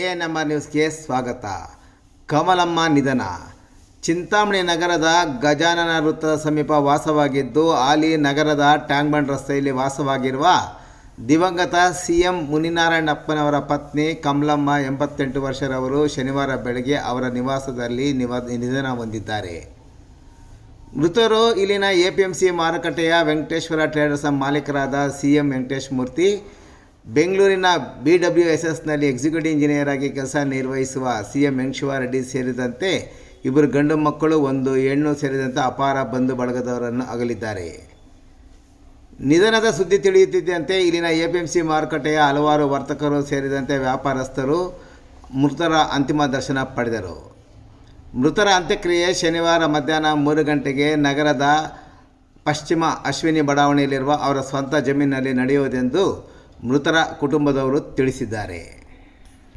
A ನಮ್ಮ ನ್ಯೂಸ್ಗೆ ಸ್ವಾಗತ. ಕಮಲಮ್ಮ ನಿಧನ. ಚಿಂತಾಮಣಿ ನಗರದ ಗಜಾನನ ವೃತ್ತದ ಸಮೀಪ ವಾಸವಾಗಿದ್ದು ಆಲಿ ನಗರದ ಟ್ಯಾಂಕ್ ಬಂಡ್ ರಸ್ತೆಯಲ್ಲಿ ವಾಸವಾಗಿರುವ ದಿವಂಗತ ಸಿ ಎಂ ಮುನಿನಾರಾಯಣಪ್ಪನವರ ಪತ್ನಿ ಕಮಲಮ್ಮ ಎಂಬತ್ತೆಂಟು ವರ್ಷರವರು ಶನಿವಾರ ಬೆಳಗ್ಗೆ ಅವರ ನಿವಾಸದಲ್ಲಿ ನಿವ, ನಿಧನ ಹೊಂದಿದ್ದಾರೆ. ಮೃತರು ಇಲ್ಲಿನ ಎ ಪಿ ಎಂ ಸಿ ಮಾರುಕಟ್ಟೆಯ ವೆಂಕಟೇಶ್ವರ ಟ್ರೇಡರ್ಸ್ ಮಾಲೀಕರಾದ ಸಿ ಎಂ ವೆಂಕಟೇಶ್ ಮೂರ್ತಿ ಬೆಂಗಳೂರಿನ ಬಿ ಡಬ್ಲ್ಯೂ ಎಸ್ ಎಸ್ನಲ್ಲಿ ಎಕ್ಸಿಕ್ಯೂಟಿವ್ ಇಂಜಿನಿಯರ್ ಆಗಿ ಕೆಲಸ ನಿರ್ವಹಿಸುವ ಸಿ ಎಂ ವೆಂಕಟೇಶ್ವರ ಸೇರಿದಂತೆ ಇಬ್ಬರು ಗಂಡು ಮಕ್ಕಳು ಒಂದು ಹೆಣ್ಣು ಸೇರಿದಂತೆ ಅಪಾರ ಬಂಧು ಬಳಗದವರನ್ನು ಅಗಲಿದ್ದಾರೆ. ನಿಧನದ ಸುದ್ದಿ ತಿಳಿಯುತ್ತಿದ್ದಂತೆ ಇಲ್ಲಿನ ಎ ಪಿ ಎಂ ಸಿ ಮಾರುಕಟ್ಟೆಯ ಹಲವಾರು ವರ್ತಕರು ಸೇರಿದಂತೆ ವ್ಯಾಪಾರಸ್ಥರು ಮೃತರ ಅಂತಿಮ ದರ್ಶನ ಪಡೆದರು. ಮೃತರ ಅಂತ್ಯಕ್ರಿಯೆ ಶನಿವಾರ ಮಧ್ಯಾಹ್ನ ಮೂರು ಗಂಟೆಗೆ ನಗರದ ಪಶ್ಚಿಮ ಅಶ್ವಿನಿ ಬಡಾವಣೆಯಲ್ಲಿರುವ ಅವರ ಸ್ವಂತ ಜಮೀನಿನಲ್ಲಿ ನಡೆಯುವುದೆಂದು ಮೃತರ ಕುಟುಂಬದವರು ತಿಳಿಸಿದ್ದಾರೆ.